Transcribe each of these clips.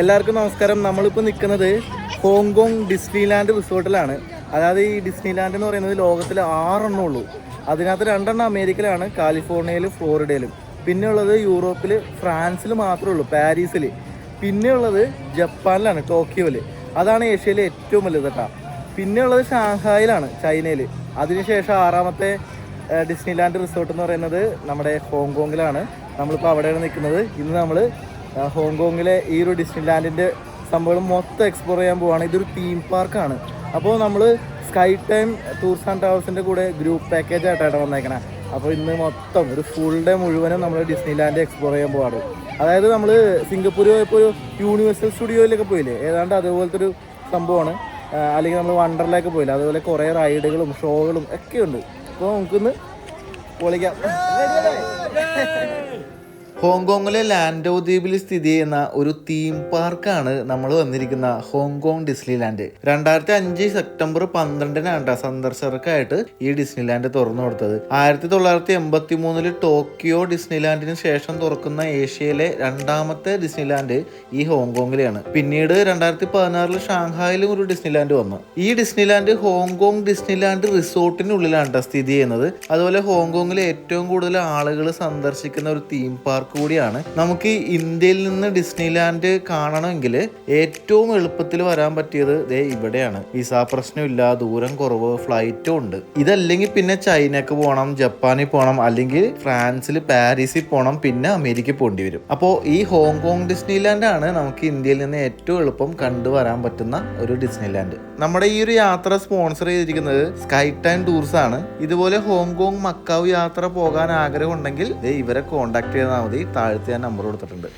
എല്ലാവർക്കും നമസ്കാരം. നമ്മളിപ്പോൾ നിൽക്കുന്നത് ഹോങ്കോങ് ഡിസ്നിലാൻഡ് റിസോർട്ടിലാണ്. അതായത് ഈ ഡിസ്നിലാൻഡ് എന്ന് പറയുന്നത് ലോകത്തിൽ ആറെണ്ണം ഉള്ളൂ. അതിനകത്ത് രണ്ടെണ്ണം അമേരിക്കയിലാണ് കാലിഫോർണിയയിലും ഫ്ലോറിഡയിലും. പിന്നെ ഉള്ളത് യൂറോപ്പിൽ ഫ്രാൻസിൽ മാത്രമേ ഉള്ളൂ പാരീസിൽ പിന്നെ ഉള്ളത് ജപ്പാനിലാണ് ടോക്കിയോയിൽ അതാണ് ഏഷ്യയിലെ ഏറ്റവും വലുത് കേട്ടോ. പിന്നെ ഉള്ളത് ഷാങ്ഹായിലാണ് ചൈനയിൽ അതിനുശേഷം ആറാമത്തെ ഡിസ്നി ഡിസ്നിലാൻഡ് റിസോർട്ട് എന്ന് പറയുന്നത് നമ്മുടെ ഹോങ്കോങ്ങിലാണ്. നമ്മളിപ്പോൾ അവിടെയാണ് നിൽക്കുന്നത്. ഇന്ന് നമ്മൾ ഹോങ്കോങ്ങിലെ ഈ ഒരു ഡിസ്നി ലാൻഡിന്റെ സംഭവം മൊത്തം എക്സ്പ്ലോർ ചെയ്യാൻ പോവാണ്. ഇതൊരു തീം പാർക്കാണ് അപ്പോൾ നമ്മൾ സ്കൈ ടൈം ടൂർസ് ആൻഡ് ട്രാവൽസിന്റെ കൂടെ ഗ്രൂപ്പ് പാക്കേജ് ആയിട്ടാണ് വന്നേക്കണേ. അപ്പോൾ ഇന്ന് മൊത്തം ഒരു ഫുൾ ഡേ മുഴുവനും നമ്മൾ ഡിസ്നി ലാൻഡ് എക്സ്പ്ലോർ ചെയ്യാൻ പോവാണ്. അതായത് നമ്മൾ സിംഗപ്പൂർ പോയപ്പോൾ ഒരു യൂണിവേഴ്സൽ സ്റ്റുഡിയോയിലൊക്കെ പോയില്ലേ? ഏതാണ്ട് അതുപോലത്തെ ഒരു സംഭവമാണ്. അല്ലെങ്കിൽ നമ്മൾ വണ്ടറിലേക്ക് പോയില്ല? അതുപോലെ കുറേ റൈഡുകളും ഷോകളും ഒക്കെ ഉണ്ട്. അപ്പോൾ നമുക്കിന്ന് പൊളിക്കാം. ഹോങ്കോങ്ങിലെ ലാൻഡോ ദ്വീപിൽ സ്ഥിതി ചെയ്യുന്ന ഒരു തീം പാർക്കാണ് നമ്മൾ വന്നിരിക്കുന്ന ഹോങ്കോങ് ഡിസ്നി ലാൻഡ് രണ്ടായിരത്തി അഞ്ച് സെപ്റ്റംബർ പന്ത്രണ്ടിനാണ് സന്ദർശകർക്കായിട്ട് ഈ ഡിസ്നി ലാൻഡ് തുറന്നു കൊടുത്തത്. ആയിരത്തി തൊള്ളായിരത്തി എൺപത്തി മൂന്നിൽ ടോക്കിയോ ഡിസ്നി ലാൻഡിന് ശേഷം തുറക്കുന്ന ഏഷ്യയിലെ രണ്ടാമത്തെ ഡിസ്നി ലാൻഡ് ഈ ഹോങ്കോങ്ങിലെയാണ്. പിന്നീട് രണ്ടായിരത്തി പതിനാറിൽ ഷാങ്ഹായിലും ഒരു ഡിസ്നി ലാൻഡ് വന്നു. ഈ Disneyland Hong Kong Disneyland റിസോർട്ടിനുള്ളിലാണ് സ്ഥിതി ചെയ്യുന്നത്. അതുപോലെ ഹോങ്കോങ്ങിലെ ഏറ്റവും കൂടുതൽ ആളുകൾ സന്ദർശിക്കുന്ന ഒരു തീം പാർക്ക് കൂടിയാണ്. നമുക്ക് ഇന്ത്യയിൽ നിന്ന് ഡിസ്നിലാൻഡ് കാണണമെങ്കിൽ ഏറ്റവും എളുപ്പത്തിൽ വരാൻ പറ്റിയത് ദേ ഇവിടെയാണ്. വിസ പ്രശ്നമില്ല ദൂരം കുറവ് ഫ്ലൈറ്റും ഉണ്ട്. ഇതല്ലെങ്കിൽ പിന്നെ ചൈനക്ക് പോകണം ജപ്പാനിൽ പോകണം അല്ലെങ്കിൽ ഫ്രാൻസിൽ പാരീസിൽ പോകണം പിന്നെ അമേരിക്കയിൽ പോകേണ്ടി വരും. അപ്പോൾ ഈ ഹോങ്കോങ് ഡിസ്നിലാൻഡ് ആണ് നമുക്ക് ഇന്ത്യയിൽ നിന്ന് ഏറ്റവും എളുപ്പം കണ്ടുവരാൻ പറ്റുന്ന ഒരു ഡിസ്നിലാൻഡ്. നമ്മുടെ ഈ ഒരു യാത്ര സ്പോൺസർ ചെയ്തിരിക്കുന്നത് സ്കൈ ടൈം ടൂർസ് ആണ്. ഇതുപോലെ ഹോങ്കോങ് മക്കാവ് യാത്ര പോകാൻ ആഗ്രഹം ഉണ്ടെങ്കിൽ ഇവരെ കോൺടാക്ട് ചെയ്താൽ മതി. താഴത്തെ ഞാൻ നമ്പർ കൊടുത്തിട്ടുണ്ട്.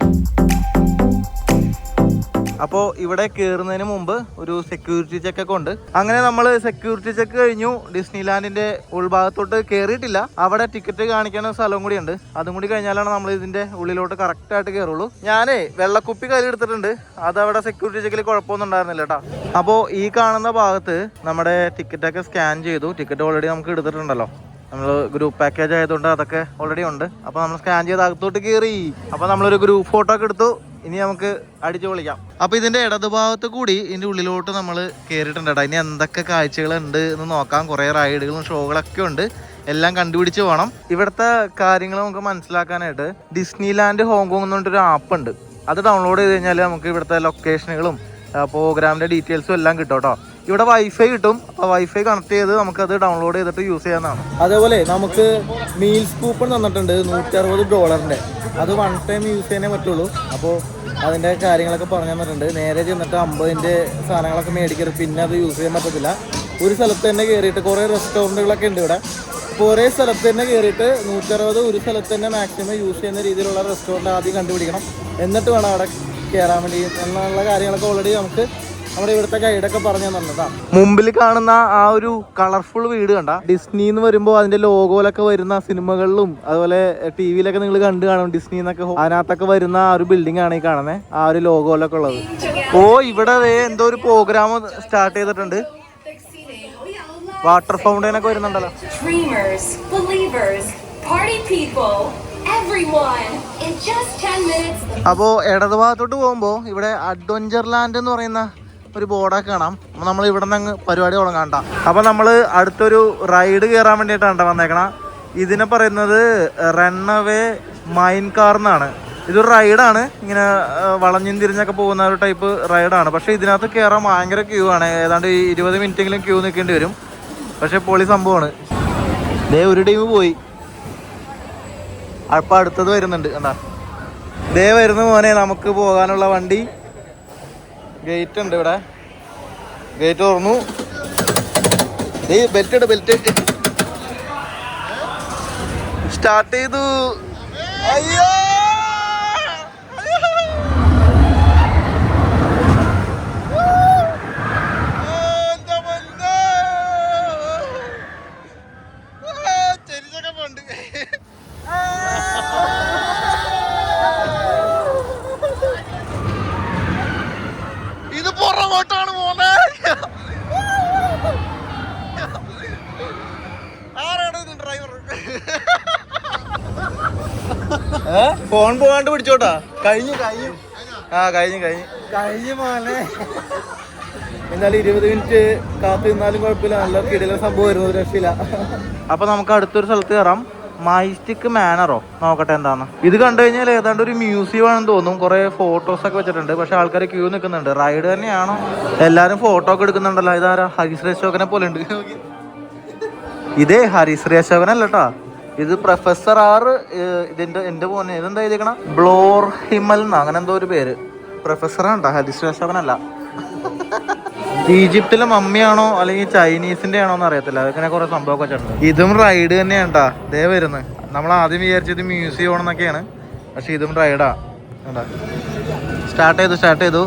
അപ്പോൾ ഇവിടെ കയറുന്നതിന് മുമ്പ് ഒരു സെക്യൂരിറ്റി ചെക്ക് ഒക്കെ ഉണ്ട്. അങ്ങനെ നമ്മൾ സെക്യൂരിറ്റി ചെക്ക് കഴിഞ്ഞു. ഡിസ്നി ഡിസ്നിലാൻഡിന്റെ ഉൾഭാഗത്തോട്ട് കയറിയിട്ടില്ല അവിടെ ടിക്കറ്റ് കാണിക്കുന്ന സ്ഥലവും കൂടി ഉണ്ട്. അതും കൂടി കഴിഞ്ഞാലാണ് നമ്മൾ ഇതിന്റെ ഉള്ളിലോട്ട് കറക്റ്റ് ആയിട്ട് കയറുള്ളൂ ഞാനേ വെള്ളക്കുപ്പി കയ്യിൽ എടുത്തിട്ടുണ്ട്. അത് അവിടെ സെക്യൂരിറ്റി ചെക്കിൽ കുഴപ്പമൊന്നും ഉണ്ടായിരുന്നില്ല കേട്ടോ അപ്പോൾ ഈ കാണുന്ന ഭാഗത്ത് നമ്മുടെ ടിക്കറ്റൊക്കെ സ്കാൻ ചെയ്തു. ടിക്കറ്റ് ഓൾറെഡി നമുക്ക് എടുത്തിട്ടുണ്ടല്ലോ. നമ്മൾ ഗ്രൂപ്പ് പാക്കേജ് ആയതുകൊണ്ട് അതൊക്കെ ഓൾറെഡി ഉണ്ട്. അപ്പോൾ നമ്മൾ സ്കാൻ ചെയ്ത് അകത്തോട്ട് കയറി അപ്പോൾ നമ്മളൊരു ഗ്രൂപ്പ് ഫോട്ടോ ഒക്കെ എടുത്തു. ഇനി നമുക്ക് അടിച്ചു പൊളിക്കാം. അപ്പോൾ ഇതിന്റെ ഇടതുഭാഗത്ത് കൂടി ഇതിന്റെ ഉള്ളിലോട്ട് നമ്മൾ കയറിയിട്ടുണ്ട് ഇനി എന്തൊക്കെ കാഴ്ചകളുണ്ട് എന്ന് നോക്കാം. കുറേ റൈഡുകളും ഷോകളൊക്കെ ഉണ്ട്. എല്ലാം കണ്ടുപിടിച്ച് പോകണം ഇവിടുത്തെ കാര്യങ്ങൾ നമുക്ക് മനസ്സിലാക്കാനായിട്ട് ഡിസ്നി ലാൻഡ് ഹോങ്കോങ് എന്ന് പറഞ്ഞിട്ടൊരു ആപ്പ് ഉണ്ട്. അത് ഡൗൺലോഡ് ചെയ്ത് കഴിഞ്ഞാൽ നമുക്ക് ഇവിടുത്തെ ലൊക്കേഷനുകളും പ്രോഗ്രാമിന്റെ ഡീറ്റെയിൽസും എല്ലാം കിട്ടും കേട്ടോ. ഇവിടെ വൈഫൈ കിട്ടും. അപ്പോൾ വൈഫൈ കണക്ട് ചെയ്ത് അത് ഡൗൺലോഡ് ചെയ്തിട്ട് യൂസ് ചെയ്യാനാണ് അതേപോലെ നമുക്ക് മീൽസ് കൂപ്പൺ തന്നിട്ടുണ്ട് നൂറ്റി അറുപത് ഡോളറിന്റെ അത് വൺ ടൈം യൂസ് ചെയ്യാനേ പറ്റുള്ളൂ. അപ്പോൾ അതിന്റെ കാര്യങ്ങളൊക്കെ പറഞ്ഞു തന്നിട്ടുണ്ട്. നേരെ ചെന്നിട്ട് അമ്പതിന്റെ സാധനങ്ങളൊക്കെ മേടിക്കരുത്. പിന്നെ അത് യൂസ് ചെയ്യാൻ പറ്റത്തില്ല. ഒരു സ്ഥലത്ത് തന്നെ കയറിയിട്ട് കുറേ റെസ്റ്റോറന്റുകളൊക്കെ ഉണ്ട് ഇവിടെ. ഒരേ സ്ഥലത്ത് തന്നെ കയറിയിട്ട് നൂറ്ററുപത് ഒരു സ്ഥലത്ത് തന്നെ മാക്സിമം യൂസ് ചെയ്യുന്ന രീതിയിലുള്ള റെസ്റ്റോറന്റ് ആദ്യം കണ്ടുപിടിക്കണം. എന്നിട്ട് വേണം അവിടെ കയറാൻ വേണ്ടി. എന്നുള്ള കാര്യങ്ങളൊക്കെ ഓൾറെഡി നമുക്ക് നമ്മുടെ ഇവിടുത്തെ ഗൈഡൊക്കെ പറഞ്ഞു മുമ്പിൽ കാണുന്ന ആ ഒരു കളർഫുൾ വീട് കണ്ട? ഡിസ്നി എന്ന് വരുമ്പോൾ അതിന്റെ ലോഗോയിലൊക്കെ വരുന്ന സിനിമകളിലും അതുപോലെ ടി വിയിലൊക്കെ നിങ്ങൾ കണ്ടു കാണും. ഡിസ്നി എന്നൊക്കെ അതിനകത്തൊക്കെ വരുന്ന ആ ഒരു ബിൽഡിംഗ് ആണ് ഈ കാണുന്നത് ആ ഒരു ലോഗോയിലൊക്കെ ഉള്ളത്. ഓ ഇവിടെ ദേ എന്തോ ഒരു പ്രോഗ്രാം സ്റ്റാർട്ട് ചെയ്തിട്ടുണ്ട്. വാട്ടർ ഫൗണ്ടൈൻ ഒക്കെ വരുന്നുണ്ടല്ലോ. Dreamers, believers, party people, everyone. In just 10 minutes, അപ്പോൾ ഇടതുഭാഗത്തോട്ട് പോകുമ്പോ ഇവിടെ അഡ്വഞ്ചർ ലാൻഡ് എന്ന് പറയുന്ന ഒരു ബോർഡൊക്കെ കാണാം. നമ്മൾ ഇവിടെ നിന്ന് അങ്ങ് പരിപാടി തുടങ്ങാണ്ട അപ്പൊ നമ്മൾ അടുത്തൊരു റൈഡ് കയറാൻ വേണ്ടിയിട്ടാണ് വന്നേക്കണ. ഇതിനെ പറയുന്നത് റണ്ണവേ മൈൻ കാർ എന്നാണ് ഇതൊരു റൈഡാണ് ഇങ്ങനെ വളഞ്ഞും തിരിഞ്ഞൊക്കെ പോകുന്ന ഒരു ടൈപ്പ് റൈഡാണ് പക്ഷേ ഇതിനകത്ത് കയറാൻ ഭയങ്കര ക്യൂ ആണ്. ഏതാണ്ട് ഇരുപത് മിനിറ്റെങ്കിലും ക്യൂ നിൽക്കേണ്ടി വരും. പക്ഷെ പൊളി സംഭവമാണ്. ദേ ഒരു ടീം പോയി. അപ്പം അടുത്തത് വരുന്നുണ്ട്. കണ്ടാ? ദേ വരുന്ന മോനെ. നമുക്ക് പോകാനുള്ള വണ്ടി. ഗേറ്റ് ഉണ്ട് ഇവിടെ. ഗേറ്റ് തുറന്നു. ദേ ബെൽറ്റ് ഇട് ബെൽറ്റ് സ്റ്റാർട്ട് ചെയ്തു. അയ്യോ! ഫോൺ പോകാണ്ട് പിടിച്ചോട്ടാ. കഴിഞ്ഞു കഴിഞ്ഞു. ആ കഴിഞ്ഞു കഴിഞ്ഞു. കഴിഞ്ഞു മോനെ. എന്നാലും ഇരുപത് മിനിറ്റ് കാത്തു നിന്നാലും കുഴപ്പമില്ല. നല്ല കിടില സംഭവം വരുന്നു ഒരു രക്ഷയില്ല. അപ്പൊ നമുക്ക് അടുത്തൊരു സ്ഥലത്ത് കയറാം. മൈസ്റ്റിക് മാനറോ? നോക്കട്ടെ എന്താന്ന്. ഇത് കണ്ടു കഴിഞ്ഞാൽ ഏതാണ്ട് ഒരു മ്യൂസിയം ആണെന്ന് തോന്നും. കുറെ ഫോട്ടോസ് ഒക്കെ വെച്ചിട്ടുണ്ട്. പക്ഷെ ആൾക്കാർ ക്യൂ നിൽക്കുന്നുണ്ട്. റൈഡ് തന്നെയാണോ? എല്ലാരും ഫോട്ടോ ഒക്കെ എടുക്കുന്നുണ്ടല്ലോ. ഇതാരാ? ഹരിശ്രീ അശോകനെ പോലെ ഉണ്ട്. ഇതേ ഹരിശ്രീ അശോകനല്ല കേട്ടാ. ഇത് പ്രൊഫസർ ആർ ഇതിന്റെ എന്റെ പോന്നെ ഇതെന്താ എഴുതിക്കണ ബ്ലോർ ഹിമൽ എന്ന അങ്ങനെ എന്തോ ഒരു പേര്. പ്രൊഫസറാണ് കേട്ടോ ഹരിശ്രീ അശോകനല്ല ഈജിപ്തിലെ മമ്മിയാണോ അല്ലെങ്കിൽ ചൈനീസിന്റെ ആണോ എന്ന് അറിയത്തില്ല. അങ്ങനെ കുറെ സംഭവമൊക്കെ വെച്ചിട്ടുണ്ട്. ഇതും റൈഡ് തന്നെയാണ്. ദേ വരുന്നത് നമ്മൾ ആദ്യം വിചാരിച്ചത് മ്യൂസിയം ആണെന്നൊക്കെയാണ്. പക്ഷെ ഇതും റൈഡാ. സ്റ്റാർട്ട് ചെയ്തു സ്റ്റാർട്ട് ചെയ്തു.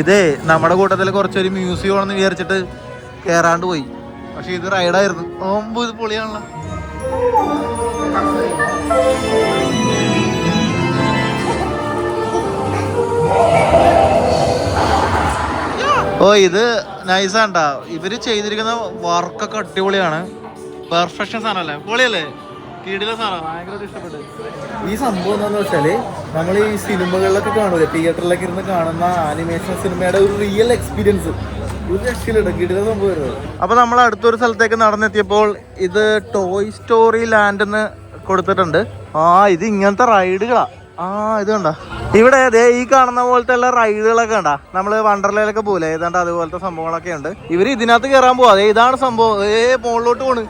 ഇതേ നമ്മുടെ കൂട്ടത്തിൽ കുറച്ചൊരു മ്യൂസിയം ആണെന്ന് വിചാരിച്ചിട്ട് കേറാണ്ട് പോയി. പക്ഷെ ഇത് റൈഡായിരുന്നു. ഓമ്പ് ഇത് പൊളിയാണല്ലോ. ഓ ഇത് നൈസാണ്ടാ ഇവർ ചെയ്തിരിക്കുന്ന വർക്കൊക്കെ അടിപൊളിയാണ്. പെർഫെക്ഷൻ സാധനമല്ലേ പൊളിയല്ലേ ഈ സംഭവം എന്താന്ന് വെച്ചാൽ നമ്മൾ ഈ സിനിമകളിലൊക്കെ കാണൂലേ തിയേറ്ററിലൊക്കെ ഇരുന്ന് കാണുന്ന ആനിമേഷൻ സിനിമയുടെ ഒരു റിയൽ എക്സ്പീരിയൻസ് അപ്പൊ നമ്മൾ അടുത്തൊരു സ്ഥലത്തേക്ക് നടന്നെത്തിയപ്പോൾ ഇത് ടോയ് സ്റ്റോറി ലാൻഡ് എന്ന് കൊടുത്തിട്ടുണ്ട്. ആ ഇത് ഇങ്ങനത്തെ റൈഡുകളാ ആ ഇത് കണ്ട? ഇവിടെ ദേ ഈ കാണുന്ന പോലത്തെ ഉള്ള റൈഡുകളൊക്കെ ഉണ്ടാ നമ്മൾ വണ്ടർലയിലൊക്കെ പോലെ ഏതാണ്ട് അതുപോലത്തെ സംഭവങ്ങളൊക്കെ ഉണ്ട്. ഇവർ ഇതിനകത്ത് കയറാൻ പോവാ. അതെ ഇതാണ് സംഭവം. ഏ മുകളിലോട്ട് പോണ്.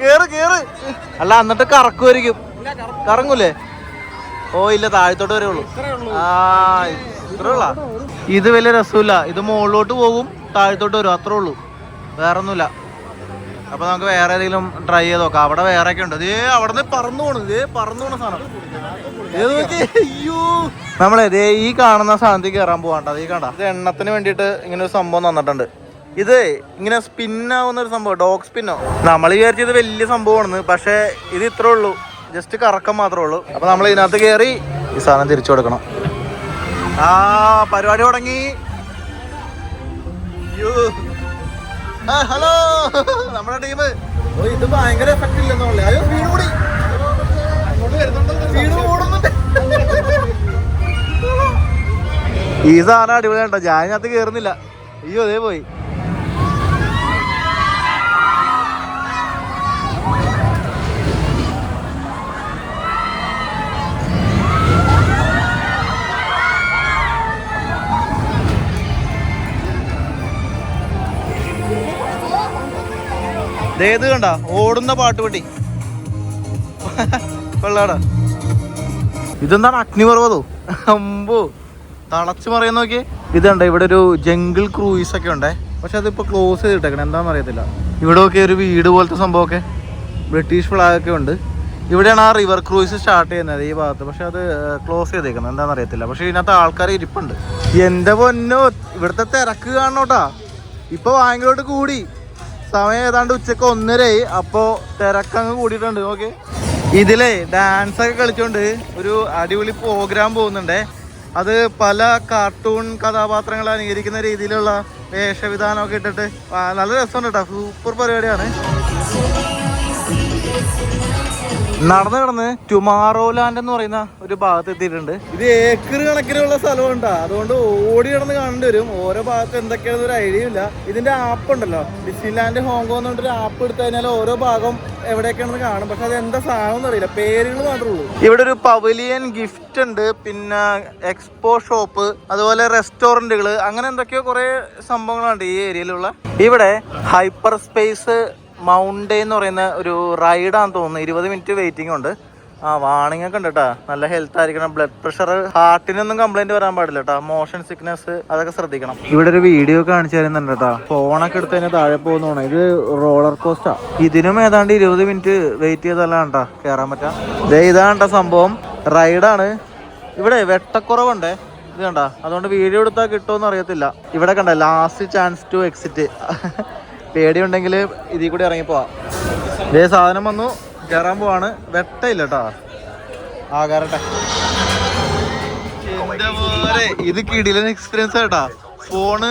കേറ് കേറ്. അല്ല എന്നിട്ട് കറക്കുമായിരിക്കും. കറങ്ങൂലേ? ഓ ഇല്ല താഴത്തോട്ട് വരെ ഉള്ളൂ. ആ ഇത്രേ ഉള്ള? ഇത് വലിയ രസമില്ല ഇത് മുകളിലോട്ട് പോകും താഴത്തോട്ട് വരും. അത്രേ ഉള്ളൂ. വേറെ ഒന്നുമില്ല അപ്പൊ നമുക്ക് വേറെ ഏതെങ്കിലും ട്രൈ ചെയ്ത് നോക്കാം. അവിടെ വേറെ ഒക്കെ ഉണ്ട്. ഇതേ അവിടെ നിന്ന് പറന്നു പോണു. ഇതേ പറന്നു പോണ സാധനം. നോക്കി അയ്യോ. നമ്മളെ ഈ കാണുന്ന സാധനത്തിൽ കയറാൻ പോവാണ്ട? അത് ഈ കണ്ട? ഇത് എണ്ണത്തിന് വേണ്ടിയിട്ട് ഇങ്ങനെ ഒരു സംഭവം തന്നിട്ടുണ്ട്. ഇത് ഇങ്ങനെ സ്പിന്നാവുന്ന ഒരു സംഭവം ഡോഗ് സ്പിന്നോ നമ്മൾ വിചാരിച്ചത് വലിയ സംഭവമാണ് പക്ഷേ ഇത് ഇത്രേ ഉള്ളൂ. ജസ്റ്റ് കറക്കം മാത്രമേ ഉള്ളൂ. അപ്പൊ നമ്മൾ ഇതിനകത്ത് കയറി ഈ സാധനം തിരിച്ചു കൊടുക്കണം. ആ പരിപാടി തുടങ്ങി. ഹലോ. നമ്മുടെ ടീം. ഇത് ഭയങ്കര എഫക്റ്റ് വീട് കൂടി. വീട് ഈ സാധനം അടിപൊളിയാണ്ടോ ഞാൻ അതിനകത്ത് കേറുന്നില്ല. അയ്യോ അതേ പോയി. ഇത് കണ്ട ഓടുന്ന പാട്ടുപെട്ടി വെള്ളാടാ ഇതെന്താണ് അഗ്നിപർവതോ? അമ്പോ. തളച്ചു മറിയാൻ നോക്കിയേ. ഇതുണ്ട് ഇവിടെ ഒരു ജംഗിൾ ക്രൂയിസ് ഒക്കെ ഉണ്ടേ. പക്ഷെ അതിപ്പോ ക്ലോസ് ചെയ്തിട്ടേക്കണം എന്താണെന്ന് അറിയത്തില്ല. ഇവിടെ ഒക്കെ ഒരു വീട് പോലത്തെ സംഭവമൊക്കെ. ബ്രിട്ടീഷ് ഫ്ലാഗ് ഒക്കെ ഉണ്ട്. ഇവിടെയാണ് ആ റിവർ ക്രൂയിസ് സ്റ്റാർട്ട് ചെയ്യുന്നത് ഈ ഭാഗത്ത്. പക്ഷെ അത് ക്ലോസ് ചെയ്തേക്കുന്നത് എന്താണെന്ന് അറിയത്തില്ല. പക്ഷെ ഇതിനകത്ത് ആൾക്കാർ ഇരിപ്പുണ്ട്. എന്റെ പൊന്നോ ഇവിടുത്തെ തിരക്ക് കാണണോട്ടാ. ഇപ്പൊ ഭയങ്കരമായിട്ട് കൂടി. സമയം ഏതാണ്ട് ഉച്ചയ്ക്ക് ഒന്നരയായി. അപ്പോ തിരക്കങ്ങ് കൂടിയിട്ടുണ്ട് ഓക്കെ ഇതിലേ ഡാൻസ് ഒക്കെ കളിച്ചോണ്ട് ഒരു അടിപൊളി പ്രോഗ്രാം പോകുന്നുണ്ടേ. അത് പല കാർട്ടൂൺ കഥാപാത്രങ്ങൾ അനുകരിക്കുന്ന രീതിയിലുള്ള വേഷവിധാനമൊക്കെ ഇട്ടിട്ട് നല്ല രസമുണ്ട് കേട്ടോ സൂപ്പർ പരിപാടിയാണ്. നടന്ന് കിടന്ന് ടുമാറോ ലാൻഡ് എന്ന് പറയുന്ന ഒരു ഭാഗത്ത് എത്തിയിട്ടുണ്ട്. ഇത് ഏക്കർ കണക്കിനുള്ള സ്ഥലമുണ്ടാ. അതുകൊണ്ട് ഓടി കിടന്ന് കാണേണ്ടി വരും. ഓരോ ഭാഗത്ത് എന്തൊക്കെയാണെന്ന് ഒരു ഐഡിയ ഇല്ല. ഇതിന്റെ ആപ്പ് ഉണ്ടല്ലോ. ഡിസ്നിലാൻഡ് ഹോങ്കോങ് എന്ന് പറഞ്ഞിട്ട് ആപ്പ് എടുത്തു കഴിഞ്ഞാൽ ഓരോ ഭാഗം എവിടെയൊക്കെയാണെന്ന് കാണും. പക്ഷെ അത് എന്താ സാധനം അറിയില്ല. പേരുകൾ മാത്രമേ ഉള്ളൂ. ഇവിടെ ഒരു പവലിയൻ ഗിഫ്റ്റ് ഉണ്ട്. പിന്നെ എക്സ്പോ ഷോപ്പ് അതുപോലെ റെസ്റ്റോറന്റുകൾ അങ്ങനെ എന്തൊക്കെയോ കുറെ സംഭവങ്ങളുണ്ട് ഈ ഏരിയയിലുള്ള. ഇവിടെ ഹൈപ്പർ സ്പേസ് മൗണ്ടേ എന്ന് പറയുന്ന ഒരു റൈഡാന്ന് തോന്നുന്നു. ഇരുപത് മിനിറ്റ് വെയിറ്റിംഗ് ഉണ്ട്. ആ വാണിംഗ് ഒക്കെ ഉണ്ട് കേട്ടോ. നല്ല ഹെൽത്ത് ആയിരിക്കണം. ബ്ലഡ് പ്രഷർ ഹാർട്ടിനൊന്നും കംപ്ലൈന്റ് വരാൻ പാടില്ല കേട്ടോ. മോഷൻ സിക്നസ് അതൊക്കെ ശ്രദ്ധിക്കണം. ഇവിടെ ഒരു വീഡിയോ കാണിച്ചു തരുന്നുണ്ട് കേട്ടോ. ഫോണൊക്കെ എടുത്ത് തന്നെ താഴെ പോകുന്നതാണ്. ഇത് റോളർ കോസ്റ്റാ ഇതിനും ഏതാണ്ട് ഇരുപത് മിനിറ്റ് വെയിറ്റ് ചെയ്തല്ലാണ് കേട്ടോ. കയറാൻ പറ്റാ. ദേ ഇതാണ് ട്ടോ സംഭവം. റൈഡാണ് ഇവിടെ വെട്ടക്കുറവുണ്ടേ. ഇത് കണ്ട. അതുകൊണ്ട് വീഡിയോ എടുത്താൽ കിട്ടുമെന്ന് അറിയത്തില്ല. ഇവിടെ കണ്ട ലാസ്റ്റ് ചാൻസ് ടു എക്സിറ്റ് പേടിയുണ്ടെങ്കിൽ ഇതിൽ കൂടി ഇറങ്ങിപ്പോവാം. ഇതേ സാധനം വന്നു. കയറാൻ പോവാണ്. വെട്ടയില്ല കേട്ടോ ആ കയറട്ടെ ഇത് കിടിലൻ എക്സ്പീരിയൻസ് കേട്ടാ ഫോണ്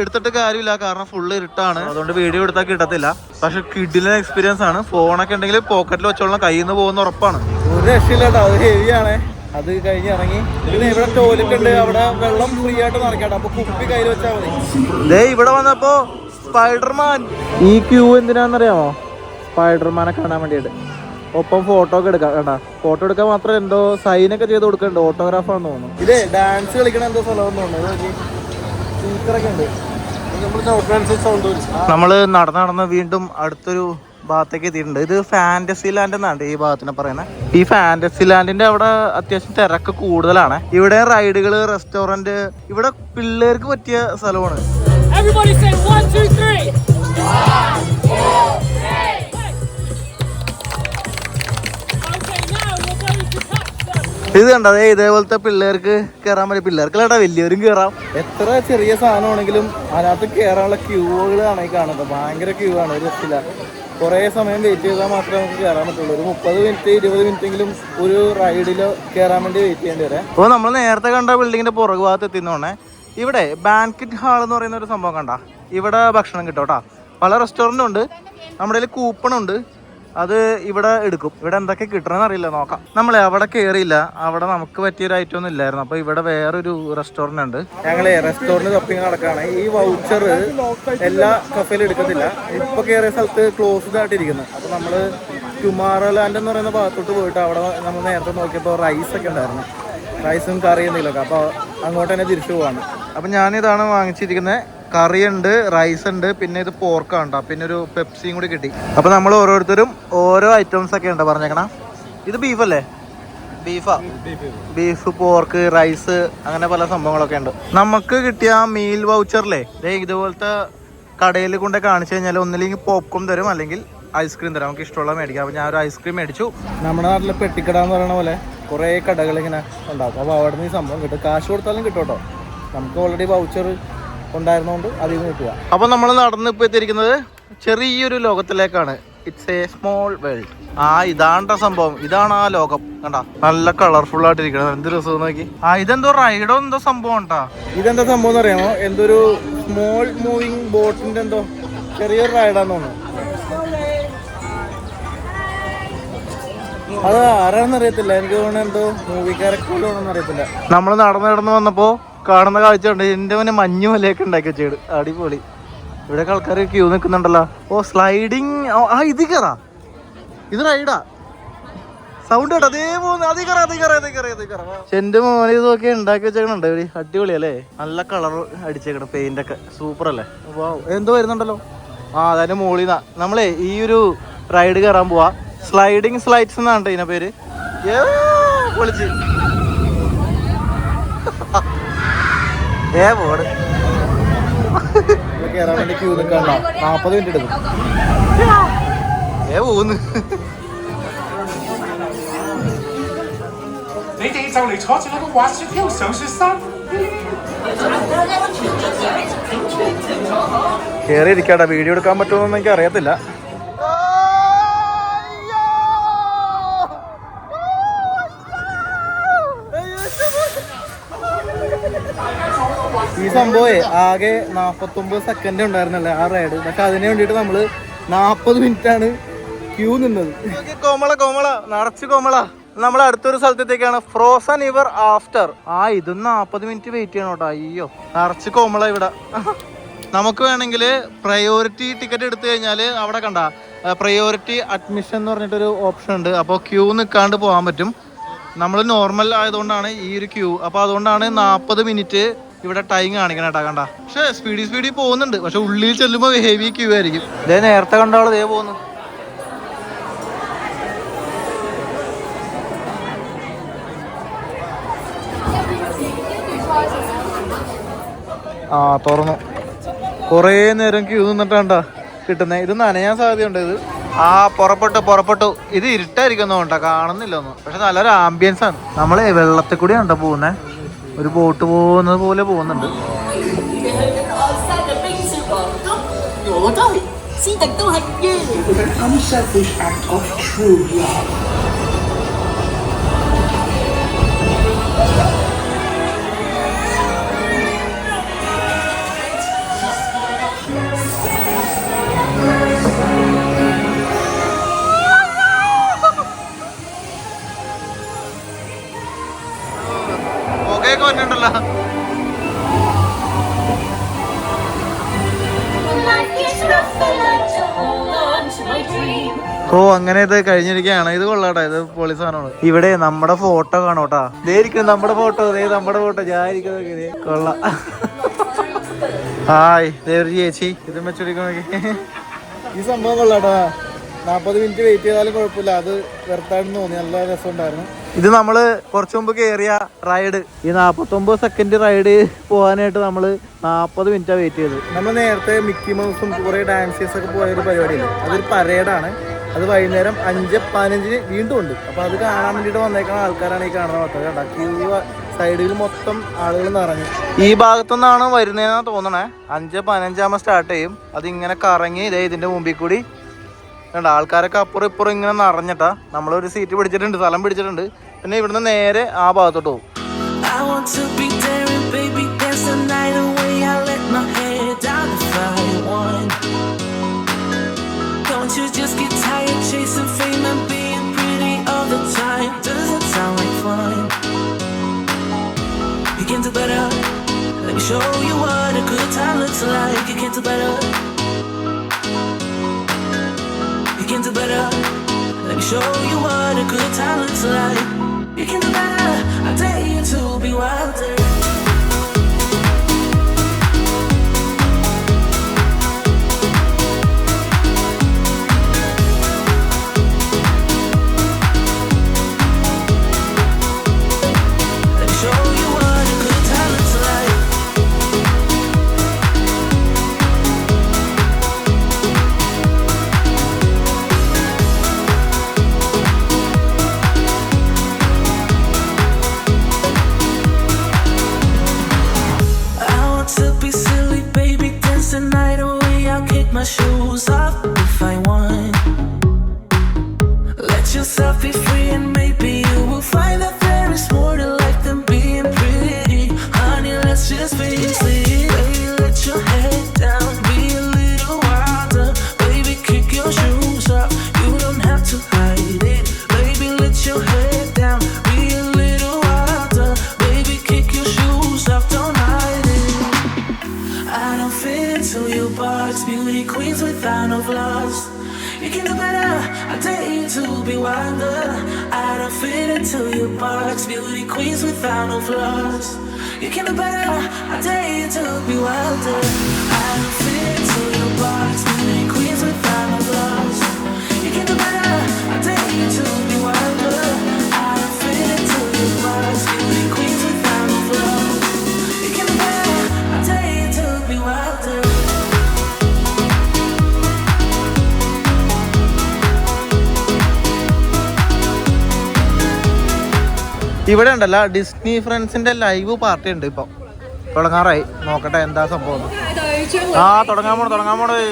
എടുത്തിട്ട് കാര്യമില്ല. കാരണം ഫുള്ള് ഇരുട്ടാണ്. അതുകൊണ്ട് വീഡിയോ എടുത്താൽ കിട്ടത്തില്ല. പക്ഷെ കിടിലൻ എക്സ്പീരിയൻസ് ആണ്. ഫോണൊക്കെ ഉണ്ടെങ്കിൽ പോക്കറ്റിൽ വെച്ചോളാം കയ്യിൽ നിന്ന് പോകുന്ന ഉറപ്പാണ്. ഒരു രക്ഷയില്ല കേട്ടോ അത് ഹെവിയാണ് അത് കഴിഞ്ഞ് ഇറങ്ങി. പിന്നെ ഇവിടെ ടോയ്ലറ്റ് ഉണ്ട്. അവിടെ വെള്ളം ഫ്രീ ആയിട്ട് നിറയ്ക്കാട്ടോ അപ്പൊ കുപ്പി കയ്യിൽ വെച്ചാൽ മതി. ദേ ഇവിടെ വന്നപ്പോ സ്പൈഡർമാൻ ഈ ക്യൂ എന്തിനാണെന്നറിയാമോ? സ്പൈഡർമാനെ കാണാൻ വേണ്ടിയിട്ട്. ഒപ്പം ഫോട്ടോ ഒക്കെ എടുക്കാം കേട്ടാ ഫോട്ടോ എടുക്കാൻ മാത്രം എന്തോ സൈൻ ഒക്കെ ചെയ്ത് കൊടുക്കണ്ട് ഓട്ടോഗ്രാഫ് ആണെന്ന് തോന്നുന്നു. ഇതേ ഡാൻസ് കളിക്കണ എന്തോ സ്ഥലം തോന്നുന്നു. സ്പീക്കറൊക്കെ ഉണ്ട്. നമ്മൾ സൗണ്ട് നമ്മൾ നടന്ന് നടന്ന് വീണ്ടും അടുത്തൊരു ഭാഗത്തേക്ക് എത്തിയിട്ടുണ്ട്. ഇത് ഫാന്റസി ലാൻഡ് എന്നാണ് ഈ ഭാഗത്തിനെ പറയുന്നത് ഈ ഫാന്റസി ലാൻഡിന്റെ അവിടെ അത്യാവശ്യം തിരക്ക് കൂടുതലാണ്. ഇവിടെ റൈഡുകൾ റെസ്റ്റോറന്റ് ഇവിടെ പിള്ളേർക്ക് പറ്റിയ സ്ഥലമാണ്. Everybody say one, two, three. One, two. ഇത് കണ്ടതേ ഇതേപോലത്തെ പിള്ളേർക്ക് കയറാൻ പറ്റും പിള്ളേർക്കല്ലാട്ടാ വലിയവരും കയറാം എത്ര ചെറിയ സാധനമാണെങ്കിലും അതിനകത്ത് കയറാനുള്ള ക്യൂകളാണ് ഈ കാണുന്നത്. ഭയങ്കര ക്യൂ ആണ് ഒരു രക്ഷയില്ല കുറേ സമയം വെയിറ്റ് ചെയ്താൽ മാത്രമേ നമുക്ക് കയറാൻ പറ്റുള്ളൂ. ഒരു മുപ്പത് മിനിറ്റ് ഇരുപത് മിനിറ്റെങ്കിലും ഒരു റൈഡിൽ കയറാൻ വേണ്ടി വെയിറ്റ് ചെയ്യേണ്ടി വരാം. അപ്പോൾ നമ്മൾ നേരത്തെ കണ്ട ബിൽഡിങ്ങിന്റെ പുറകു ഭാഗത്ത് എത്തിന്നോണേ ഇവിടെ ബാൻക്കറ്റ് ഹാൾ എന്ന് പറയുന്ന ഒരു സംഭവം കണ്ട? ഇവിടെ ഭക്ഷണം കിട്ടും കേട്ടോ. പല റെസ്റ്റോറന്റും ഉണ്ട്. നമ്മുടെ കയ്യിൽ കൂപ്പൺ ഉണ്ട്. അത് ഇവിടെ എടുക്കും. ഇവിടെ എന്തൊക്കെ കിട്ടണമെന്ന് അറിയില്ല. നോക്കാം. നമ്മളെ അവിടെ കയറിയില്ല അവിടെ നമുക്ക് പറ്റിയൊരു ഐറ്റം ഒന്നും ഇല്ലായിരുന്നു. അപ്പൊ ഇവിടെ വേറൊരു റെസ്റ്റോറന്റ് ഉണ്ട്. ഞങ്ങളെ റെസ്റ്റോറന്റ് ഷോപ്പിംഗ് നടക്കുകയാണ് ഈ വൗച്ചർ എല്ലാ കഫേലും എടുക്കുന്നില്ല. ഇപ്പൊ കയറിയ സ്ഥലത്ത് ക്ലോസ്ഡ് ആയിട്ടിരിക്കുന്നു. അപ്പൊ നമ്മൾ ടുമാറോ ലാൻഡ് എന്ന് പറയുന്ന ഭാഗത്തോട്ട് പോയിട്ട് അവിടെ നമ്മൾ നേരത്തെ നോക്കിയപ്പോൾ റൈസ് ഒക്കെ ഉണ്ടായിരുന്നു. റൈസും കറിയും എന്തെങ്കിലുമൊക്കെ. അപ്പോൾ അങ്ങോട്ട് തന്നെ തിരിച്ചു പോവാണ്. അപ്പം ഞാനിതാണ് വാങ്ങിച്ചിരിക്കുന്നത് കറിയുണ്ട് റൈസ് ഉണ്ട് പിന്നെ ഇത് പോർക്കാണ്. പിന്നെ ഒരു പെപ്സിയും കൂടി കിട്ടി. അപ്പോൾ നമ്മൾ ഓരോരുത്തരും ഓരോ ഐറ്റംസ് ഒക്കെ ഉണ്ട് പറഞ്ഞേക്കണം? ഇത് ബീഫല്ലേ ബീഫാ ബീഫ് പോർക്ക് റൈസ് അങ്ങനെ പല സംഭവങ്ങളൊക്കെ ഉണ്ട്. നമുക്ക് കിട്ടിയ മീൽ വൗച്ചറിലെ ഇതുപോലത്തെ കടയിൽ കൊണ്ട് കാണിച്ചു കഴിഞ്ഞാൽ ഒന്നില്ലെങ്കിൽ പോപ്കോൺ തരും അല്ലെങ്കിൽ ഐസ്ക്രീം തരാം. നമുക്ക് ഇഷ്ടമുള്ള മേടിക്കാം. അപ്പോൾ ഞാൻ ഒരു ഐസ്ക്രീം മേടിച്ചു. നമ്മുടെ നാട്ടിലെ പെട്ടിക്കട എന്ന് പറയുന്ന പോലെ കുറേ കടകൾ ഇങ്ങനെ ഉണ്ടാകും. അപ്പോൾ അവിടെ നിന്ന് ഈ സംഭവം കിട്ടും. കാശ് കൊടുത്താലും കിട്ടും കേട്ടോ. നമുക്ക് ഓൾറെഡി വൗച്ചർ ഉണ്ടായിരുന്നതുകൊണ്ട് അതിൽ നിന്ന് കിട്ടുക. അപ്പോൾ നമ്മൾ നടന്ന് ഇപ്പോൾ എത്തിയിരിക്കുന്നത് ചെറിയൊരു ലോകത്തിലേക്കാണ്. ഇറ്റ്സ് എ സ്മോൾ വേൾഡ് ആ ഇതാണ്ട സംഭവം. ഇതാണ് ആ ലോകം. കണ്ടാ? നല്ല കളർഫുൾ ആയിട്ടിരിക്കണം എന്ത് രസം നോക്കി. ആ ഇതെന്തോ റൈഡോ എന്തോ സംഭവം ഉണ്ടാ ഇതെന്താ സംഭവം എന്ന് അറിയാമോ? എന്തൊരു സ്മോൾ മൂവിങ് ബോട്ടിന്റെ എന്തോ ചെറിയൊരു റൈഡാന്ന് തോന്നുന്നു. അത് ആരാണെന്ന് അറിയത്തില്ല. എനിക്ക് തോന്നുന്നു എന്തോ മൂവി ക്യാരക്ടർ അറിയത്തില്ല. നമ്മൾ നടന്ന് നടന്ന് വന്നപ്പോ കാണുന്ന കാഴ്ച ഉണ്ട് എന്റെ മോനെ മഞ്ഞു മലയൊക്കെ ഉണ്ടാക്കി വെച്ചേട്. അടിപൊളി. ഇവിടെ ആൾക്കാർ ക്യൂ നിൽക്കുന്നുണ്ടല്ലോ. ഓ സ്ലൈഡിങ് ആ ഇത് കയറാ ഇത് റൈഡാ സൗണ്ട് കേട്ടോ. അതേ പോകുന്നു അതേ കയറാ അതേ കയറാ അതേ കയറാ അതേ കയറാ എന്റെ മോനെ ഇതൊക്കെ ഉണ്ടാക്കി വെച്ചേക്കണുണ്ട്. ഒരു അടിപൊളി അല്ലേ നല്ല കളർ അടിച്ചേക്കണം പെയിന്റ് ഒക്കെ. സൂപ്പർ അല്ലേ? എന്തോ വരുന്നുണ്ടല്ലോ. ആ അതായത് മോളിന്നാ. നമ്മളെ ഈ ഒരു റൈഡ് കയറാൻ പോവാ. സ്ലൈഡിങ് സ്ലൈഡ്സ് എന്നാണ് ഇതിന്റെ പേര്. പൊളിച്ച്. ഏ ബോർഡ് മിനിറ്റ് എടുക്കും ഏ പോന്ന് കേറി വീഡിയോ എടുക്കാൻ പറ്റുമോ എന്ന് എനിക്ക് അറിയത്തില്ല സംഭവേ ആകെ നാപ്പത്തൊമ്പത് സെക്കൻഡ് ഉണ്ടായിരുന്നല്ലേ ആ റൈഡ് പക്ഷെ അതിന് വേണ്ടിയിട്ട് നമ്മൾ നാപ്പത് മിനിറ്റ് ആണ് ക്യൂ നിന്നത് കോമള കോമള നിറച്ച് കോമള. നമ്മൾ അടുത്തൊരു സ്ഥലത്തേക്കാണ്. ഫ്രോസൺ ഇവർ ആഫ്റ്റർ ആ ഇതും നാപ്പത് മിനിറ്റ് വെയിറ്റ് ചെയ്യണം കേട്ടോ. അയ്യോ നിറച്ച് കോമള ഇവിടെ. നമുക്ക് വേണമെങ്കിൽ പ്രയോറിറ്റി ടിക്കറ്റ് എടുത്തു കഴിഞ്ഞാൽ അവിടെ കണ്ട. പ്രയോറിറ്റി അഡ്മിഷൻ എന്ന് പറഞ്ഞിട്ടൊരു ഓപ്ഷൻ ഉണ്ട്. അപ്പോൾ ക്യൂ നിൽക്കാണ്ട് പോകാൻ പറ്റും. നമ്മൾ നോർമൽ ആയതുകൊണ്ടാണ് ഈ ഒരു ക്യൂ അപ്പോൾ അതുകൊണ്ടാണ് നാൽപ്പത് മിനിറ്റ് ഇവിടെ ടൈം കാണിക്കണം കേട്ടോ കണ്ട. പക്ഷെ സ്പീഡി സ്പീഡി പോകുന്നുണ്ട്. പക്ഷെ ഉള്ളിൽ ചെല്ലുമ്പോൾ ഹെവി ക്യൂ ആയിരിക്കും. ഇതേ നേരത്തെ കണ്ട ആൾ ഇതേ പോകുന്നു. ആ തുറന്നു. കുറേ നേരം ക്യൂ നിന്നിട്ടാണ്ടാ കിട്ടുന്നേ. ഇത് നനയാൻ സാധ്യതയുണ്ട് ഇത്? ആ പുറപ്പെട്ടു പുറപ്പെട്ടു. ഇത് ഇരുട്ടായിരിക്കും തോന്നുട്ടോ കാണുന്നില്ല ഒന്നും. പക്ഷെ നല്ലൊരു ആംബിയൻസ് ആണ്. നമ്മളെ വെള്ളത്തിൽ കൂടി പോകുന്നത് പോകുന്നേ? ഒരു ബോട്ട് പോകുന്നത് പോലെ പോകുന്നുണ്ട് See the two hundred. It comes at this act of true love. ഓ അങ്ങനെ ഇത് കഴിഞ്ഞിരിക്കുകയാണ്. ഇത് കൊള്ളാട്ടെ ഇത് പൊളി സാധനമാണ്. ഇവിടെ നമ്മുടെ ഫോട്ടോ കാണോട്ടാ ദേ ഇരിക്കുന്നു നമ്മുടെ ഫോട്ടോ ദേ നമ്മുടെ ഫോട്ടോ. ഞാൻ ഇരിക്കുന്നത് ദേ. കൊള്ളാം. ഹായ് ദേ ഒരു ചേച്ചി. ഇത് വെച്ചോടിക്കണ ഈ സംഭവം കൊള്ളാട്ടാ. നാൽപ്പത് മിനിറ്റ് വെയിറ്റ് ചെയ്താലും കുഴപ്പമില്ല. അത് വെറുതായിട്ട് തോന്നി. നല്ല രസം ഉണ്ടായിരുന്നു ഇത് നമ്മൾ കുറച്ചു മുമ്പ് കയറിയ റൈഡ്. ഈ നാപ്പത്തൊമ്പത് സെക്കൻഡ് റൈഡ് പോകാനായിട്ട് നമ്മൾ നാപ്പത് മിനിറ്റാ വെയിറ്റ് ചെയ്ത് നമ്മൾ നേരത്തെ മിക്കി മൗസും കുറെ ഡാൻസേഴ്സ് ഒക്കെ പോയ ഒരു പരിപാടിയില്ലേ? അതൊരു പരേഡാണ് അത് വൈകുന്നേരം അഞ്ച് പതിനഞ്ചിന് വീണ്ടും ഉണ്ട്. അപ്പൊ അത് കാണാൻ വേണ്ടിയിട്ട് വന്നേക്കുന്ന ആൾക്കാരാണ് ഈ കാണുന്ന മൊത്തം കേട്ടോ ക്യൂ സൈഡിൽ മൊത്തം ആളുകൾ നിറഞ്ഞു. ഈ ഭാഗത്തുനിന്നാണ് വരുന്നതെന്ന് തോന്നണേ? അഞ്ച് പതിനഞ്ചാകുമ്പോൾ സ്റ്റാർട്ട് ചെയ്യും. അത് ഇങ്ങനെ കറങ്ങി ഇതേ ഇതിന്റെ മുമ്പിൽ കൂടി. കണ്ട? ആൾക്കാരൊക്കെ അപ്പുറം ഇപ്പുറം ഇങ്ങനെ നിറഞ്ഞിട്ടാ. നമ്മളൊരു സീറ്റ് പിടിച്ചിട്ടുണ്ട് സ്ഥലം പിടിച്ചിട്ടുണ്ട്. പിന്നെ ഇവിടുന്ന് നേരെ ആ ഭാഗത്തോട്ട് പോകും. Be can do better. Let me show you what a good time looks like. You can do better. You can do better. Let me show you what a good time looks like. You can do better. I dare you beauty queens without no flaws. You can do better, I dare you to be wilder. I don't fit into your box, beauty queens without no flaws. You can do better, I dare you to ഇവിടെ ഉണ്ടല്ലോ Disney ഫ്രണ്ട്സിന്റെ live party ഉണ്ട് ഇപ്പൊ. തുടങ്ങാറായി. നോക്കട്ടെ എന്താ സംഭവം. ആ തുടങ്ങാൻ പോണ തുടങ്ങാൻ പോണേ.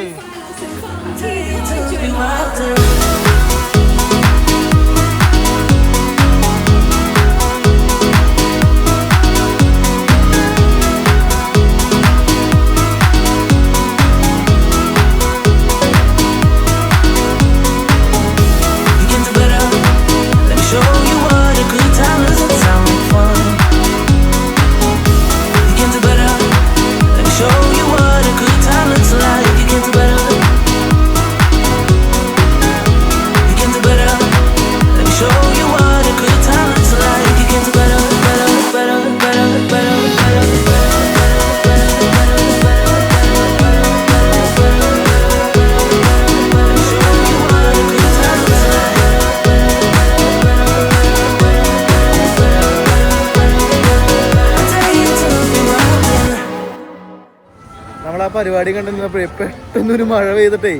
പരിപാടി കണ്ടിരുന്നപ്പോഴേ പെട്ടെന്നൊരു മഴ പെയ്തിട്ടേ.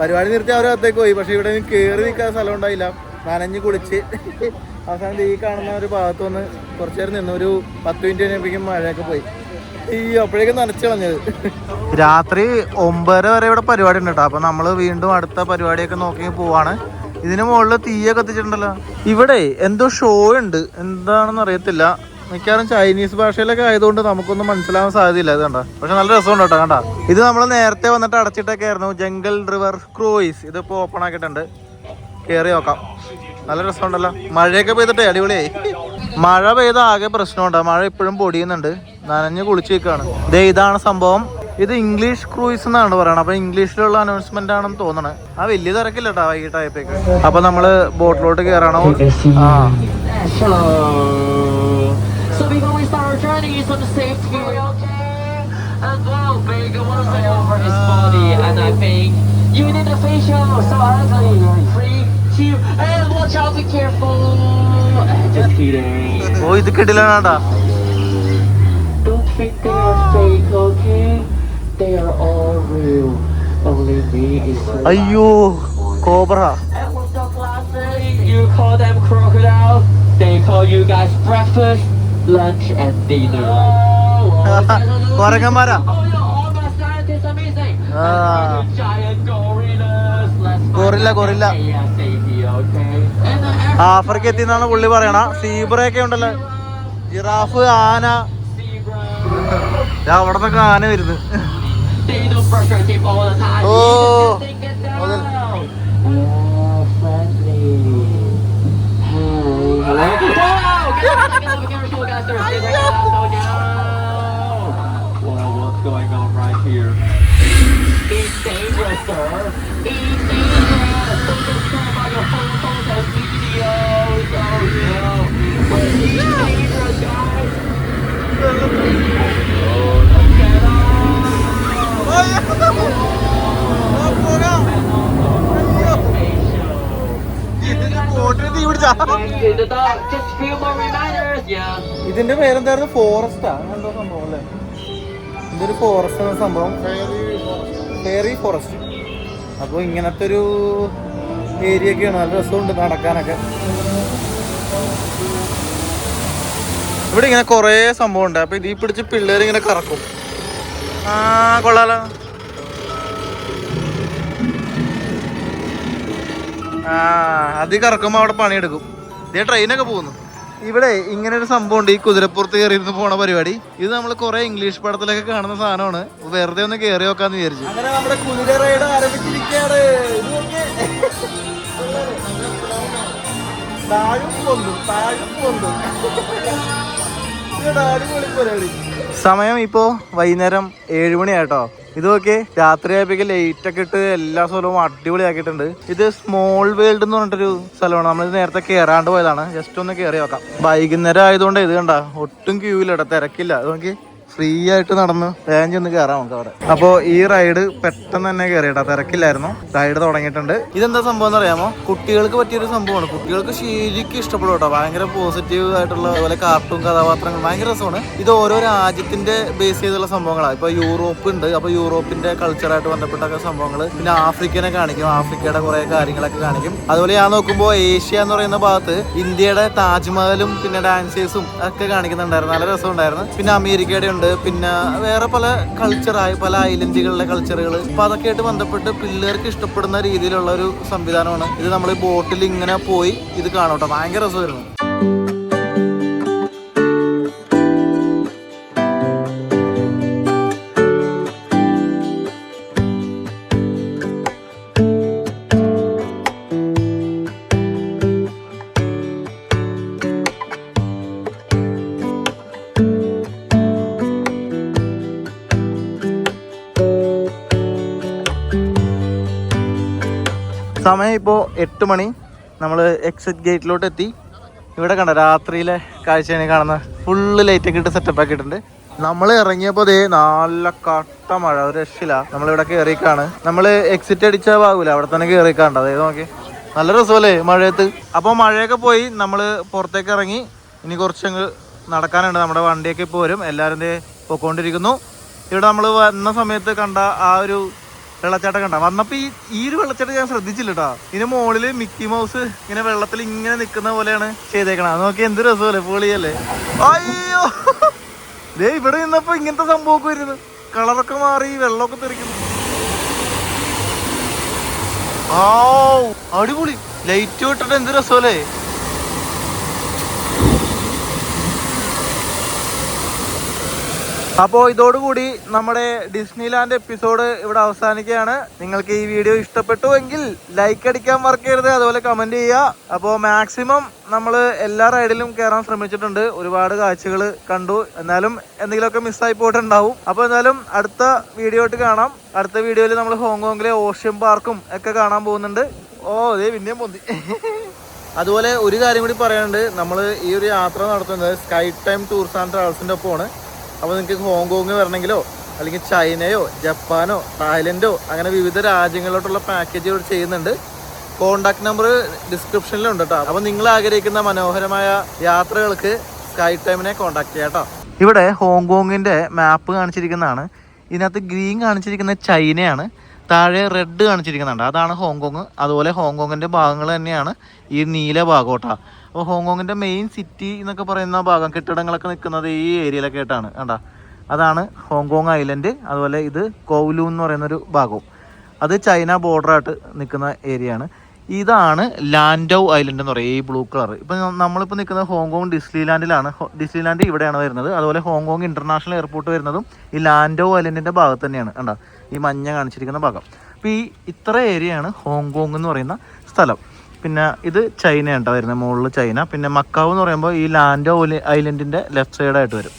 പരിപാടി നിർത്തി അവരകത്തേക്ക് പോയി. പക്ഷെ ഇവിടെ കേറി നിൽക്കാൻ സ്ഥലം ഉണ്ടായില്ല. നനഞ്ഞ് കുളിച്ച്. അവസാനം ഈ കാണുന്ന ഒരു ഭാഗത്ത് വന്ന് കുറച്ചു നേരം നിന്ന് ഒരു പത്ത് മിനിറ്റ് കഴിഞ്ഞപ്പോഴേക്കും മഴയൊക്കെ പോയി. ഈ അപ്പോഴേക്കും രാത്രി ഒമ്പതര വരെ ഇവിടെ പരിപാടി ഉണ്ട് കേട്ടോ. അപ്പൊ നമ്മൾ വീണ്ടും അടുത്ത പരിപാടിയൊക്കെ നോക്കി പോവാണ്. ഇതിന് മുകളിൽ തീയൊക്കെ കത്തിച്ചിട്ടുണ്ടല്ലോ ഇവിടെ എന്തോ ഷോ ഉണ്ട്. എന്താണെന്ന് അറിയത്തില്ല. മിക്കവാറും ചൈനീസ് ഭാഷയിലൊക്കെ ആയതുകൊണ്ട് നമുക്കൊന്നും മനസ്സിലാവാൻ സാധ്യതയില്ല. ഇത് കണ്ട? പക്ഷെ നല്ല രസമുണ്ട് കേട്ടോ കണ്ട? ഇത് നമ്മൾ നേരത്തെ വന്നിട്ട് അടച്ചിട്ടൊക്കെ ആയിരുന്നു ജംഗൽ റിവർ ക്രൂയിസ് ഇതിപ്പോ ഓപ്പൺ ആക്കിയിട്ടുണ്ട്. കേറി നോക്കാം. നല്ല രസമുണ്ടല്ലോ. മഴയൊക്കെ പെയ്തിട്ടേ അടിപൊളിയായി. മഴ പെയ്ത ആകെ പ്രശ്നമുണ്ടോ. മഴ ഇപ്പോഴും പൊടിയുന്നുണ്ട്. നനഞ്ഞു കുളിച്ച് നിൽക്കുകയാണ്. ദേ ഇതാണ് സംഭവം. ഇത് ഇംഗ്ലീഷ് ക്രൂയിസ് എന്നാണ് പറയുന്നത് അപ്പൊ ഇംഗ്ലീഷിലുള്ള അനൗൺസ്മെന്റ് ആണെന്ന് തോന്നണേ. ആ വലിയ തിരക്കില്ല കേട്ടോ വൈകിട്ടായപ്പോഴേക്ക് അപ്പൊ നമ്മൾ ബോട്ടിലോട്ട് കയറണോ ആ. just that we're on the safety okay as well, but you want to sit over his body, and I think you need a facial, so I'll tell you, three, two, and watch out, be careful! Just kidding. Oh, it's a Don't think they are fake, okay? They are all real. Only me is real. Ayo, Cobra. You call them crocodiles, they call you guys breakfast, lunch, and dinner. കൊരങ്ങന്മാരാ Oh. Ah. And the Africa എത്തിന്നാണ് പുള്ളി പറയണ സീബ്രയൊക്കെ ഉണ്ടല്ലോ giraffe ആന അവിടെ നിന്നൊക്കെ ആന വരുന്നു They Well, what's going on right here? It's dangerous, sir. It's dangerous. ഇതിന്റെ പേരെന്തായിരുന്നു? ഫോറസ്റ്റാ എന്തോ സംഭവം അല്ലേ? ഇതൊരു ഫോറസ്റ്റ് എന്ന സംഭവം. ഫേറി ഫോറസ്റ്റ് അപ്പോൾ ഇങ്ങനത്തെ ഒരു ഏരിയ ഒക്കെയാണ് നല്ല രസമുണ്ട് നടക്കാനൊക്കെ. ഇവിടെ ഇങ്ങനെ കുറേ സംഭവം ഉണ്ട്. അപ്പൊ ഇതിൽ പിടിച്ച് പിള്ളേർ ഇങ്ങനെ കറക്കും. ആ കൊള്ളാലോ. ആ അത് കറക്കുമ്പോ അവിടെ പണിയെടുക്കും. ഇതേ ട്രെയിനൊക്കെ പോകുന്നു. ഇവിടെ ഇങ്ങനെ ഒരു സംഭവം ഉണ്ട് ഈ കുതിരപ്പുറത്ത് കയറി ഇരുന്ന് പോണ പരിപാടി. ഇത് നമ്മൾ കുറെ ഇംഗ്ലീഷ് പടത്തിലൊക്കെ കാണുന്ന സാധനമാണ്. വെറുതെ ഒന്ന് കയറി നോക്കാന്ന് വിചാരിച്ചു. അങ്ങനെ നമ്മുടെ കുതിര റൈഡ് ആരംഭിച്ചിരിക്കുകയാണ്. സമയം ഇപ്പോ വൈകുന്നേരം ഏഴ് മണിയാട്ടോ. ഇത് നോക്കി രാത്രി ആയപ്പോഴേക്ക് ലൈറ്റ് ഒക്കെ ഇട്ട് എല്ലാ സ്ഥലവും അടിപൊളിയാക്കിയിട്ടുണ്ട്. ഇത് സ്മോൾ വേൾഡ് എന്ന് പറഞ്ഞിട്ടൊരു സ്ഥലമാണ്. നമ്മൾ നേരത്തെ കയറാണ്ട് പോയതാണ്. ജസ്റ്റ് ഒന്ന് കയറി നോക്കാം. വൈകുന്നേരം ആയതുകൊണ്ട് ഇത് കണ്ട ഒട്ടും ക്യൂ ഇല്ല ഇവിടെ തിരക്കില്ല. അത് നോക്കി ഫ്രീ ആയിട്ട് നടന്ന് റേഞ്ച് ഒന്ന് കയറാം നമുക്ക് അവിടെ അപ്പോൾ ഈ റൈഡ് പെട്ടെന്ന് തന്നെ കയറിയിട്ടാ തിരക്കില്ലായിരുന്നു. റൈഡ് തുടങ്ങിയിട്ടുണ്ട്. ഇതെന്താ സംഭവം എന്ന് അറിയാമോ കുട്ടികൾക്ക് പറ്റിയൊരു സംഭവമാണ്. കുട്ടികൾക്ക് ശരിക്കും ഇഷ്ടപ്പെടും കേട്ടോ. ഭയങ്കര പോസിറ്റീവ് ആയിട്ടുള്ള അതുപോലെ കാർട്ടൂൺ കഥാപാത്രങ്ങൾ. ഭയങ്കര രസമാണ്. ഇത് ഓരോ രാജ്യത്തിന്റെ ബേസ് ചെയ്തുള്ള സംഭവങ്ങളാണ് ഇപ്പൊ യൂറോപ്പ് ഉണ്ട്. അപ്പൊ യൂറോപ്പിന്റെ കൾച്ചറായിട്ട് ബന്ധപ്പെട്ട സംഭവങ്ങൾ പിന്നെ ആഫ്രിക്കനെ കാണിക്കും. ആഫ്രിക്കയുടെ കുറെ കാര്യങ്ങളൊക്കെ കാണിക്കും. അതുപോലെ ഞാൻ നോക്കുമ്പോൾ ഏഷ്യ എന്ന് പറയുന്ന ഭാഗത്ത് ഇന്ത്യയുടെ താജ്മഹലും പിന്നെ ഡാൻസേഴ്സും ഒക്കെ കാണിക്കുന്നുണ്ടായിരുന്നു. നല്ല രസമുണ്ടായിരുന്നു. പിന്നെ അമേരിക്കയുടെ ഉണ്ട്. പിന്നെ വേറെ പല കൾച്ചറായി പല ഐലൻഡുകളിലെ കൾച്ചറുകൾ അപ്പൊ അതൊക്കെ ആയിട്ട് ബന്ധപ്പെട്ട് പിള്ളേർക്ക് ഇഷ്ടപ്പെടുന്ന രീതിയിലുള്ള ഒരു സംവിധാനമാണ്. ഇത് നമ്മൾ ബോട്ടിൽ ഇങ്ങനെ പോയി ഇത് കാണും കേട്ടോ ഭയങ്കര രസമായിരുന്നു. ഇപ്പോൾ എട്ട് മണി. നമ്മൾ എക്സിറ്റ് ഗേറ്റിലോട്ട് എത്തി ഇവിടെ കണ്ട രാത്രിയിലെ കാഴ്ചയാണ് കാണുന്നത്. ഫുള്ള് ലൈറ്റൊക്കെ ഇട്ട് സെറ്റപ്പ് ആക്കിയിട്ടുണ്ട്. നമ്മൾ ഇറങ്ങിയപ്പോൾ ദേ നല്ല കട്ട മഴ ഒരു രക്ഷയില്ല. നമ്മളിവിടെ കയറിക്കാണ് നമ്മൾ എക്സിറ്റ് അടിച്ചാൽ പാകൂല അവിടെ തന്നെ കയറിക്കാണ്ട് അതായത് നോക്കി. നല്ല രസമല്ലേ മഴയത്ത്. അപ്പോൾ മഴയൊക്കെ പോയി നമ്മൾ പുറത്തേക്ക് ഇറങ്ങി. ഇനി കുറച്ചങ്ങ് നടക്കാനുണ്ട്. നമ്മുടെ വണ്ടിയൊക്കെ ഇപ്പോൾ വരും. എല്ലാവരും പോയിക്കൊണ്ടിരിക്കുന്നു ഇവിടെ നമ്മൾ വന്ന സമയത്ത് കണ്ട ആ ഒരു വെള്ളച്ചാട്ടം കണ്ട. വന്നപ്പോ ഈ ഈ ഒരു വെള്ളച്ചാട്ടം ഞാൻ ശ്രദ്ധിച്ചില്ല കേട്ടോ ഇതിന് മുകളിൽ മിക്കി മൗസ് ഇങ്ങനെ വെള്ളത്തിൽ ഇങ്ങനെ നിൽക്കുന്ന പോലെയാണ് ചെയ്തേക്കണത്. നോക്കി എന്ത് രസമല്ലേ? പൊളിയല്ലേ? അയ്യോ! ദേ ഇവിടെ നിന്നപ്പോ ഇങ്ങനത്തെ സംഭവമൊക്കെ വരുന്നു. കളറൊക്കെ മാറി വെള്ളമൊക്കെ തെറിക്കുന്നു ആ അടിപൊളി. ലൈറ്റ് വിട്ടിട്ട് എന്ത് രസമല്ലേ? അപ്പോൾ ഇതോടുകൂടി നമ്മുടെ ഡിസ്നിലാൻഡ് എപ്പിസോഡ് ഇവിടെ അവസാനിക്കുകയാണ്. നിങ്ങൾക്ക് ഈ വീഡിയോ ഇഷ്ടപ്പെട്ടു എങ്കിൽ ലൈക്ക് അടിക്കാൻ മറക്കരുത് അതുപോലെ കമന്റ് ചെയ്യുക. അപ്പോൾ മാക്സിമം നമ്മൾ എല്ലാ റൈഡിലും കയറാൻ ശ്രമിച്ചിട്ടുണ്ട്. ഒരുപാട് കാഴ്ചകൾ കണ്ടു. എന്നാലും എന്തെങ്കിലുമൊക്കെ മിസ്സായി പോയിട്ടുണ്ടാവും. അപ്പോൾ എന്നാലും അടുത്ത വീഡിയോ ആയിട്ട് കാണാം. അടുത്ത വീഡിയോയിൽ നമ്മൾ ഹോങ്കോങ്ങിലെ ഓഷ്യൻ പാർക്കും ഒക്കെ കാണാൻ പോകുന്നുണ്ട്. ഓ അതേ പിന്നെയും പൊന്തി. അതുപോലെ ഒരു കാര്യം കൂടി പറയാനുണ്ട്. നമ്മൾ ഈ ഒരു യാത്ര നടത്തുന്നത് സ്കൈ ടൈം ടൂർസ് ആൻഡ് ട്രാവൽസിന്റെ ഒപ്പമാണ്. അപ്പോൾ നിങ്ങൾക്ക് ഹോങ്കോങ് വരണമെങ്കിലോ അല്ലെങ്കിൽ ചൈനയോ ജപ്പാനോ തായ്ലൻഡോ അങ്ങനെ വിവിധ രാജ്യങ്ങളിലോട്ടുള്ള പാക്കേജുകൾ ചെയ്യുന്നുണ്ട്. കോണ്ടാക്ട് നമ്പർ ഡിസ്ക്രിപ്ഷനിലുണ്ട് കേട്ടോ അപ്പോൾ നിങ്ങൾ ആഗ്രഹിക്കുന്ന മനോഹരമായ യാത്രകൾക്ക് സ്കൈ ടൈമിനെ കോണ്ടാക്ട് ചെയ്യാം കേട്ടോ ഇവിടെ ഹോങ്കോങ്ങിന്റെ മാപ്പ് കാണിച്ചിരിക്കുന്നതാണ്. ഇതിനകത്ത് ഗ്രീൻ കാണിച്ചിരിക്കുന്ന ചൈനയാണ്. താഴെ റെഡ് കാണിച്ചിരിക്കുന്നുണ്ട് അതാണ് ഹോങ്കോങ്. അതുപോലെ ഹോങ്കോങ്ങിന്റെ ഭാഗങ്ങൾ തന്നെയാണ് ഈ നീല ഭാഗം കേട്ടോ അപ്പോൾ ഹോങ്കോങ്ങിന്റെ മെയിൻ സിറ്റി എന്നൊക്കെ പറയുന്ന ഭാഗം കെട്ടിടങ്ങളൊക്കെ നിൽക്കുന്നത് ഈ ഏരിയയിലൊക്കെ ആയിട്ടാണ് കണ്ടാ? അതാണ് ഹോങ്കോങ് ഐലൻഡ് അതുപോലെ ഇത് കോവ്ലു എന്ന് പറയുന്നൊരു ഭാഗവും. അത് ചൈന ബോർഡറായിട്ട് നിൽക്കുന്ന ഏരിയ ആണ്. ഇതാണ് ലാൻഡോ ഐലൻഡ് എന്ന് പറയും ഈ ബ്ലൂ കളർ ഇപ്പം നമ്മളിപ്പോൾ നിൽക്കുന്നത് ഹോങ്കോങ് ഡിസ്നിലാൻഡിലാണ്. ഡിസ്ലിലാൻഡ് ഇവിടെയാണ് വരുന്നത്. അതുപോലെ ഹോങ്കോങ് ഇന്റർനാഷണൽ എയർപോർട്ട് വരുന്നതും ഈ ലാൻഡോ ഐലൻഡിന്റെ ഭാഗത്ത് തന്നെയാണ് കണ്ടോ? ഈ മഞ്ഞ കാണിച്ചിരിക്കുന്ന ഭാഗം. അപ്പോൾ ഈ ഇത്ര ഏരിയയാണ് ഹോങ്കോങ് എന്ന് പറയുന്ന സ്ഥലം. പിന്നെ ഇത് ചൈന കേട്ടോ വരുന്നത്. മുകളിൽ ചൈന. പിന്നെ മക്കാവ് എന്ന് പറയുമ്പോൾ ഈ ലാൻഡോ ഐലൻഡിന്റെ ലെഫ്റ്റ് സൈഡായിട്ട് വരും.